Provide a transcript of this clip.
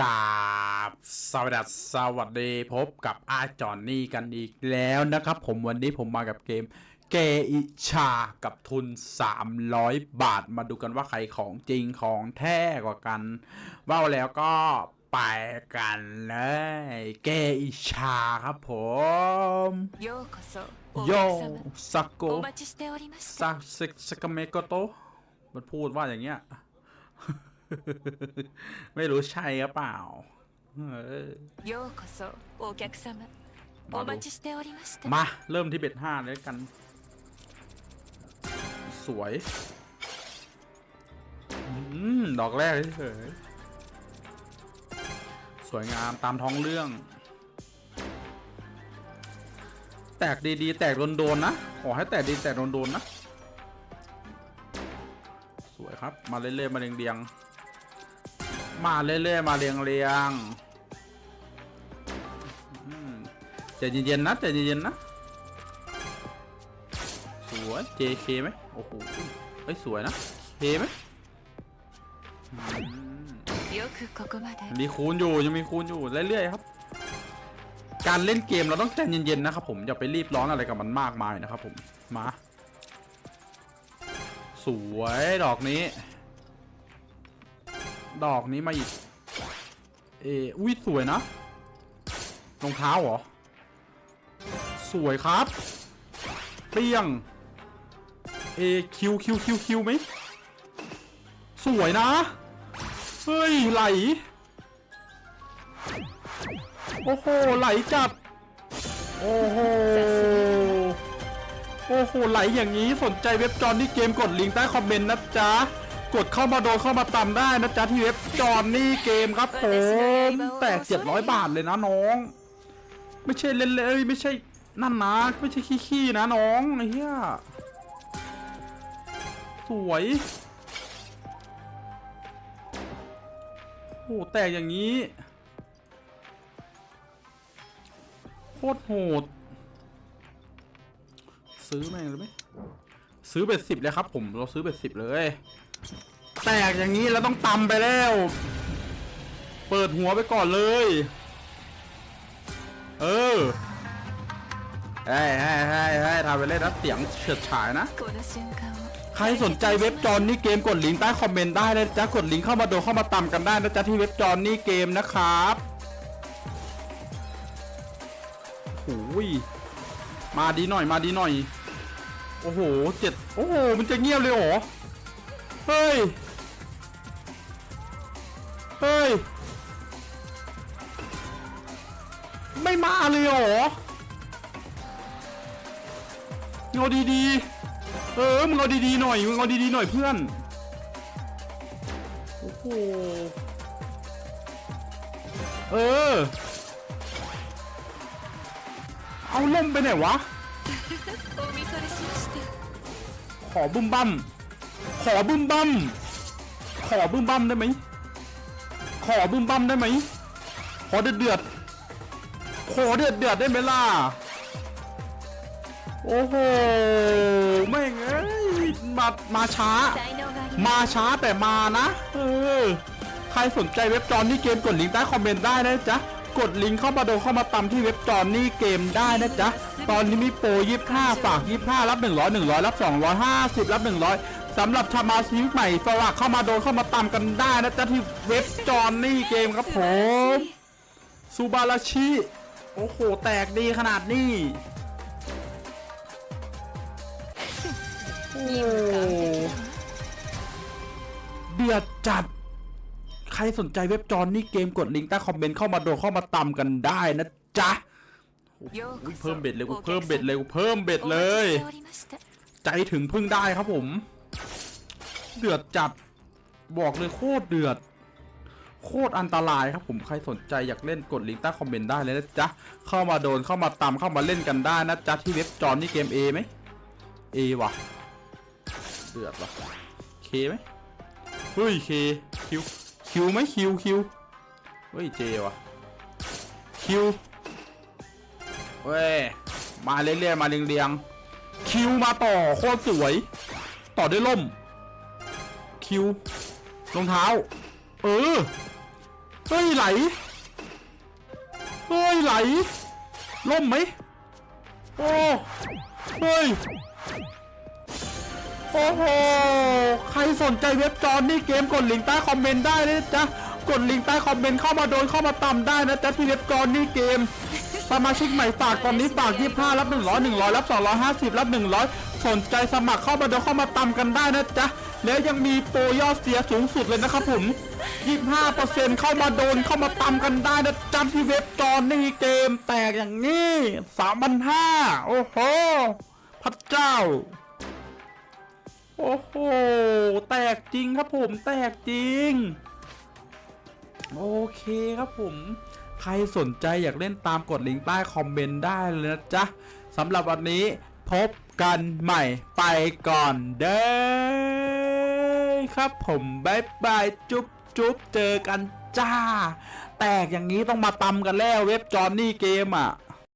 กาบสวัสดีสวัสดีพบกับอาจอนนี่กันอีกแล้วนะครับ ผมวันนี้ผมมากับเกมเกอิชากับทุน 300 บาทมาดูกันว่าใครของจริงของแท้กว่ากันว่าแล้วก็ไปกันเลย เกอิชาครับผมโยซักโกซักเซกเมโกโตมันพูดว่าอย่างเงี้ย ไม่รู้ใช่หรือเปล่ามาเริ่มที่เบ็ดห้าเลยกัน สวยดอกแรกเฉยสวยงามตามท้องเรื่อง แตกดีๆ แตกโดนๆนะ ขอให้แตกดีแตกโดนๆนะ สวยครับ มาเรื่อยๆมาเรียงๆ มาเรื่อยๆมาเรียงเรียงใจเย็นๆนะใจเย็นๆนะสวย JK ไหมโอ้โหเอ้ยสวยนะเคไหมมีคูณอยู่ยังมีคูณอยู่เรื่อยๆครับ การเล่นเกมเราต้องใจเย็นๆนะครับผมอย่าไปรีบร้อนอะไรกับมันมากมายนะครับผมมา สวยดอกนี้ ดอกนี้มาอีก เอออุ้ยสวยนะรองเท้าเหรอ สวยครับ เปรี้ยง เอคิวคิวคิวคิวไหม สวยนะ เฮ้ย ไหล โอ้โห ไหลจัด โอ้โห โอ้โห ไหลอย่างนี้สนใจเว็บจอนนี่เกมกดลิงก์ใต้คอมเมนต์นะจ๊ะ กดเข้ามาโดนเข้ามาตามได้นะจ๊ะที่เว็บจอนนี่เกมครับผมแตกเจ็ดร้อยบาทเลยนะน้อง ไม่ใช่เล่นเลยไม่ใช่นั่นนะไม่ใช่ขี้ๆนะน้องไอ้เหี้ยสวยโอ้โหแตกอย่างนี้โคตรโหด ซื้อแม่งเลยไหมซื้อเบ็ดสิบเลยครับผมเราซื้อเบ็ดสิบเลย แตกอย่างนี้แล้วต้องตำไปแล้ว เปิดหัวไปก่อนเลย เออให้ให้ให้ให้ทำไปเล่นรับเสียงเฉิดฉายนะ ใครสนใจเว็บจอนนี่เกมกดลิงก์ใต้คอมเมนต์ได้นะจ๊ะกดลิงก์เข้ามาดูเข้ามาตำกันได้นะจ๊ะที่เว็บจอนนี่เกมนะครับโอ้ยมาดีหน่อยมาดีหน่อย โอ้โหเจ็ดโอ้โหมันจะเงียบเลยเหรอ เฮ้ยเฮ้ยไม่มาเลยเหรอเงาดีๆ เออ มึงเอาดีๆหน่อย มึงเอาดีๆหน่อยเพื่อน โอ้โห เออ เอาล่มไปไหนวะ お見それしました ขอบึ้มบั้มข ขอบึ้มบั้มขอบึ้มบั้มได้ไหมขอบึ้มบั้มได้ไหมขอเดือดเดือดขอเดือดเดือดได้ไหมล่ะโอ้โหไม่งเอ้ยมามาช้า มาช้าแต่มานะเออใครสนใจเว็บจอนนี่เกมกดลิงก์ใต้คอมเมนต์ได้นะจ๊ะกดลิงก์เข้ามาดูเข้ามาตามที่เว็บจอนนี่เกมได้นะจ๊ะตอนนี้มีโปรยี่สิบห้าฝากยี่สิบห้ารับหนึ่งร้อยหนึ่งร้อยรับสองร้อยห้าสิบรับหนึ่งร้อย สำหรับชามาชีวิตใหม่สลักเข้ามาโดนเข้ามาตามกันได้นะจ๊ะที่เว็บจอนนี่เกมครับผมซูบาราชิโอ้โห แตกดีขนาดนี้โอ้เดือดจัด ใครสนใจเว็บจอนนี่เกมกดลิงก์ใต้คอมเมนต์เข้ามาโดนเข้ามาต่ำกันได้นะจ๊ะเพิ่มเบ็ดเลยกูเพิ่มเบ็ดเลยกูเพิ่มเบ็ดเลย ใจถึงพึ่งได้ครับผม เดือดจัดบอกเลยโคตรเดือด โคตรอันตรายครับผมใครสนใจอยากเล่นกดลิงก์ใต้คอมเมนต์ได้เลยนะจ๊ะ เข้ามาโดนเข้ามาตามเข้ามาเล่นกันได้นะจ๊ะ ที่เว็บจอนนี่เกม A ไหม A ว่ะ เดือดว่ะ K ไหมเฮ้ย K คิวคิวไหมคิวคิวเฮ้ย J ว่ะคิวเว้ยมาเรื่อยๆมาเรียงๆคิวมาต่อโคตรสวย ต่อด้วยล่ม คิวรองเท้า เออ เฮ้ยไหล เฮ้ยไหล ล่มไหม โอ้ เฮ้ย โอ้โห ใครสนใจเว็บจอนนี่เกมกดลิงก์ใต้คอมเมนต์ได้เลยจ๊ะกดลิงก์ใต้คอมเมนต์เข้ามาโดนเข้ามาต่ำได้นะจ๊ะที่เว็บจอนนี่เกมสมาชิกใหม่ฝากตอนนี้ฝาก 25 รับ 100 100 รับ 250 รับ 100 สนใจสมัครเข้ามาเดี๋ยวเข้ามาตำกันได้นะจ๊ะ แล้วยังมีโปรยอดเสียสูงสุดเลยนะครับผม 25%เข้ามาโดนเข้ามาตำกันได้นะจ๊ะที่เว็บจอนนี่เกมแตกอย่างนี้ 3,500 โอ้โห พระเจ้า โอ้โห แตกจริงครับผม แตกจริง โอเคครับผม ใครสนใจอยากเล่นตามกดลิงก์ใต้คอมเมนต์ได้เลยนะจ๊ะสำหรับวันนี้พบกันใหม่ไปก่อนเด้อ ครับผมบายบายจุ๊บจุ๊บเจอกันจ้า แตกอย่างนี้ต้องมาตำกันแล้วเว็บจอนนี่เกมอะ